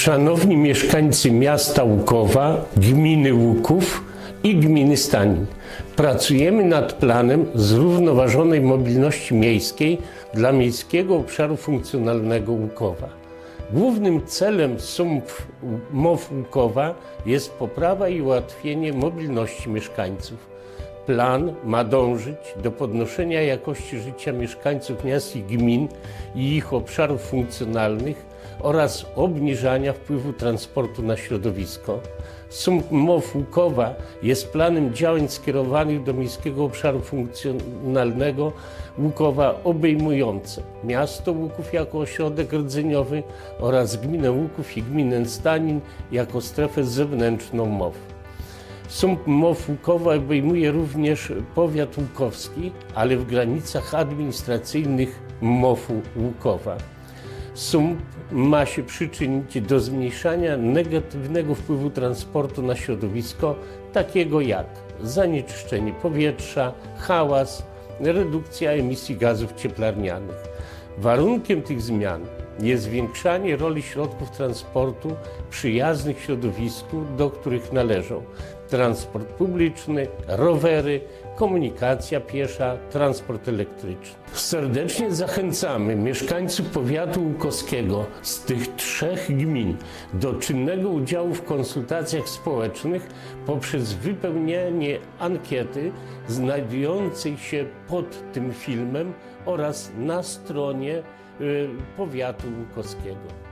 Szanowni mieszkańcy miasta Łukowa, gminy Łuków i gminy Stanin. Pracujemy nad planem zrównoważonej mobilności miejskiej dla miejskiego obszaru funkcjonalnego Łukowa. Głównym celem SUMP MOW Łukowa jest poprawa i ułatwienie mobilności mieszkańców. Plan ma dążyć do podnoszenia jakości życia mieszkańców miast i gmin i ich obszarów funkcjonalnych oraz obniżania wpływu transportu na środowisko. Łukowa jest planem działań skierowanych do miejskiego obszaru funkcjonalnego Łukowa obejmujące miasto Łuków jako ośrodek rdzeniowy oraz gminę Łuków i gminę Stanin jako strefę zewnętrzną MOW. Sump MOW Łukowa obejmuje również powiat łukowski, ale w granicach administracyjnych MOW Łukowa. Sump ma się przyczynić do zmniejszania negatywnego wpływu transportu na środowisko, takiego jak zanieczyszczenie powietrza, hałas, redukcja emisji gazów cieplarnianych. Warunkiem tych zmian jest zwiększanie roli środków transportu przyjaznych środowisku, do których należą transport publiczny, rowery, komunikacja piesza, transport elektryczny. Serdecznie zachęcamy mieszkańców powiatu łukowskiego z tych trzech gmin do czynnego udziału w konsultacjach społecznych poprzez wypełnienie ankiety znajdującej się pod tym filmem oraz na stronie y, powiatu łukowskiego.